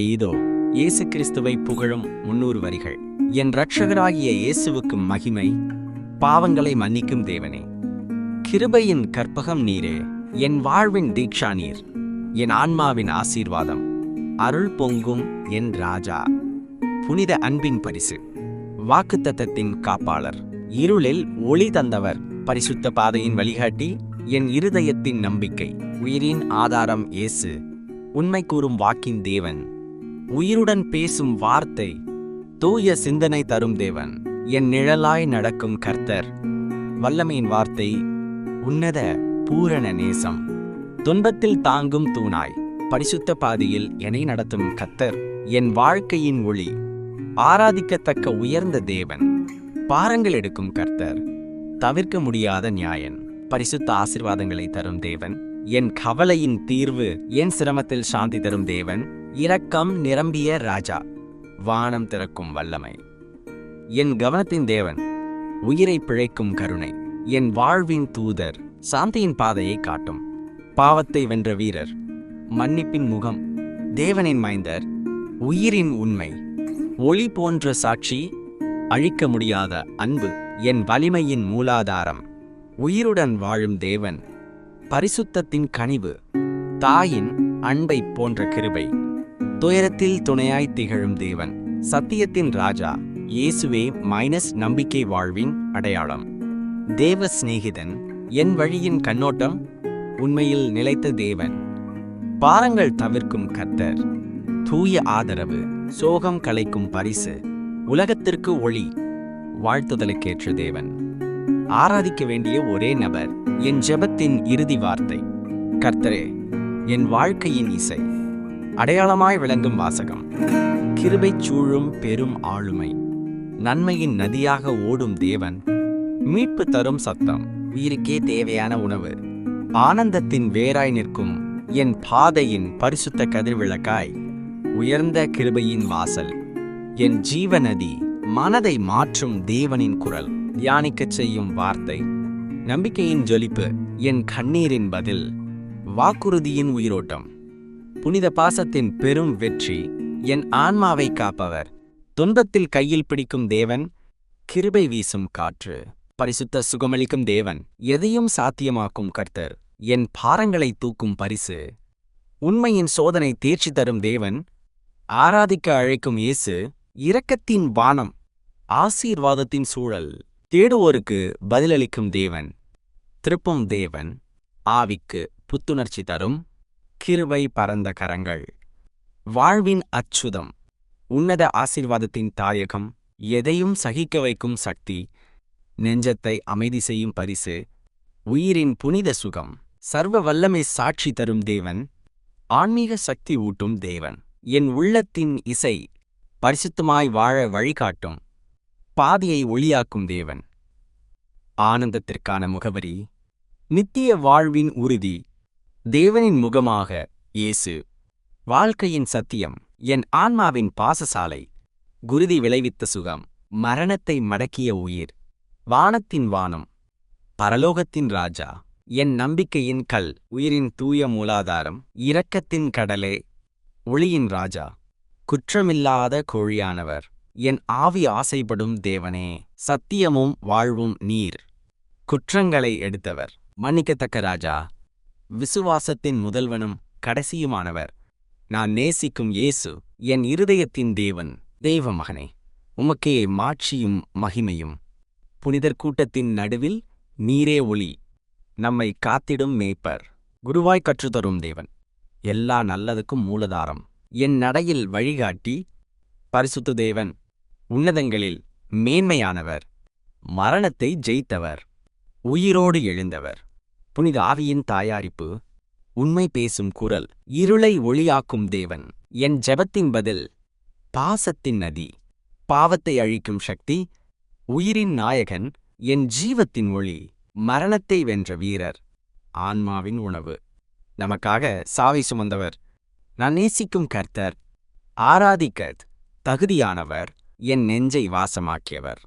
இதோ இயேசு கிறிஸ்துவை புகழும் முன்னூறு வரிகள். என் ரட்சகராகிய இயேசுவுக்கு மகிமை பாவங்களை மன்னிக்கும் தேவனே. கிருபையின் கற்பகம் நீரே என் வாழ்வின் தீக்ஷா நீர் என் ஆன்மாவின் ஆசீர்வாதம். அருள் பொங்கும் என் ராஜா புனித அன்பின் பரிசு வாக்குத்தத்தத்தின் காப்பாளர். இருளில் ஒளி தந்தவர் பரிசுத்த பாதையின் வழிகாட்டி என் இருதயத்தின் நம்பிக்கை. உயிரின் ஆதாரம் இயேசு உண்மை கூறும் வாக்கின் தேவன். உயிருடன் பேசும் வார்த்தை தூய சிந்தனை தரும் தேவன். என் நிழலாய் நடக்கும் கர்த்தர். வல்லமையின் வார்த்தை உன்னத பூரண நேசம். துன்பத்தில் தாங்கும் தூணாய் பரிசுத்த பாதையில் என்னை நடத்தும் கர்த்தர். என் வாழ்க்கையின் ஒளி ஆராதிக்கத்தக்க உயர்ந்த தேவன். பாரங்கள் எடுக்கும் கர்த்தர் தவிர்க்க முடியாத நியாயன். பரிசுத்த ஆசிர்வாதங்களை தரும் தேவன். என் கவலையின் தீர்வு என் சிரமத்தில் சாந்தி தரும் தேவன். இரக்கம் நிரம்பிய ராஜா. வானம் திறக்கும் வல்லமை. என் கவனத்தின் தேவன் உயிரை பிழைக்கும் கருணை. என் வாழ்வின் தூதர் சாந்தியின் பாதையை காட்டும். பாவத்தை வென்ற வீரர் மன்னிப்பின் முகம் தேவனின் மைந்தர் உயிரின் உண்மை. ஒளி போன்ற சாட்சி அழிக்க முடியாத அன்பு என் வலிமையின் மூலாதாரம். உயிருடன் வாழும் தேவன் பரிசுத்தத்தின் கனிவு தாயின் அன்பை போன்ற கிருபை. துயரத்தில் துணையாய் திகழும் தேவன் சத்தியத்தின் ராஜா இயேசுவே மைனஸ் நம்பிக்கை வாழ்வின் அடையாளம். தேவ சிநேகிதன் என் வழியின் கண்ணோட்டம் உண்மையில் நிலைத்த தேவன். பாரங்கள் தவிர்க்கும் கர்த்தர் தூய ஆதரவு சோகம் கலைக்கும் பரிசு உலகத்திற்கு ஒளி வாழ்த்துதலுக்கேற்ற தேவன். ஆராதிக்க வேண்டிய ஒரே நபர் என் ஜெபத்தின் இறுதி வார்த்தை. கர்த்தரே என் வாழ்க்கையின் இசை. அடையாளமாய் விளங்கும் வாசகம். கிருபை சூழும் பெரும் ஆளுமை. நன்மையின் நதியாக ஓடும் தேவன் மீட்பு தரும் சத்தம். உயிருக்கே தேவையான உணவு. ஆனந்தத்தின் வேராய் நிற்கும் என் பாதையின் பரிசுத்த கதிர்விளக்காய் உயர்ந்த கிருபையின் வாசல். என் ஜீவநதி மனதை மாற்றும் தேவனின் குரல். தியானிக்கச் செய்யும் வார்த்தை. நம்பிக்கையின் ஜொலிப்பு என் கண்ணீரின் பதில். வாக்குறுதியின் உயிரோட்டம். புனித பாசத்தின் பெரும் வெற்றி. என் ஆன்மாவை காப்பவர். துன்பத்தில் கையில் பிடிக்கும் தேவன் கிருபை வீசும் காற்று. பரிசுத்த சுகமளிக்கும் தேவன் எதையும் சாத்தியமாக்கும் கர்த்தர். என் பாரங்களை தூக்கும் பரிசு. உண்மையின் சோதனை தேர்ச்சி தரும் தேவன் ஆராதிக்க அழைக்கும் இயேசு இரக்கத்தின் வானம் ஆசீர்வாதத்தின் சூழல். தேடுவோருக்கு பதிலளிக்கும் தேவன் திருப்பும் தேவன் ஆவிக்கு புத்துணர்ச்சி தரும். கிருபை பரந்த கரங்கள். வாழ்வின் அச்சுதம். உன்னத ஆசிர்வாதத்தின் தாயகம் எதையும் சகிக்க வைக்கும் சக்தி நெஞ்சத்தை அமைதி செய்யும் பரிசு உயிரின் புனித சுகம். சர்வ வல்லமை சாட்சி தரும் தேவன் ஆன்மீக சக்தி ஊட்டும் தேவன். என் உள்ளத்தின் இசை பரிசுத்தமாய் வாழ வழிகாட்டும். பாதையை ஒளியாக்கும் தேவன். ஆனந்தத்திற்கான முகவரி நித்திய வாழ்வின் உறுதி. தேவனின் முகமாக இயேசு. வாழ்க்கையின் சத்தியம் என் ஆன்மாவின் பாசசாலை குருதி விளைவித்த சுகம் மரணத்தை மடக்கிய உயிர் வானத்தின் வானம் பரலோகத்தின் ராஜா என் நம்பிக்கையின் கல் உயிரின் தூய மூலாதாரம் இரக்கத்தின் கடலே ஒளியின் ராஜா குற்றமில்லாத கோழியானவர் என் ஆவி ஆசைப்படும் தேவனே சத்தியமும் வாழ்வும் நீர் குற்றங்களை எடுத்தவர் மன்னிக்கத்தக்க ராஜா விசுவாசத்தின் முதல்வனும் கடைசியுமானவர். நான் நேசிக்கும் இயேசு என் இருதயத்தின் தேவன். தெய்வ மகனே உமக்கே மாட்சியும் மகிமையும். புனிதர் கூட்டத்தின் நடுவில் நீரே ஒளி. நம்மை காத்திடும் மேய்ப்பர். குருவாய் கற்றுத்தரும் தேவன். எல்லா நல்லதுக்கும் மூலதாரம். என் நடையில் வழிகாட்டி பரிசுத்து தேவன். உன்னதங்களில் மேன்மையானவர். மரணத்தை ஜெயித்தவர். உயிரோடு எழுந்தவர். புனித ஆவியின் தாயாரிப்பு. உண்மை பேசும் குரல் இருளை ஒளியாக்கும் தேவன். என் ஜெபத்தின் பதில் பாசத்தின் நதி. பாவத்தை அழிக்கும் சக்தி உயிரின் நாயகன் என் ஜீவத்தின் ஒளி. மரணத்தை வென்ற வீரர் ஆன்மாவின் உணவு. நமக்காக சாவை சுமந்தவர் நான் நேசிக்கும் கர்த்தர். ஆராதிக்க தகுதியானவர் என் நெஞ்சை வாசமாக்கியவர்.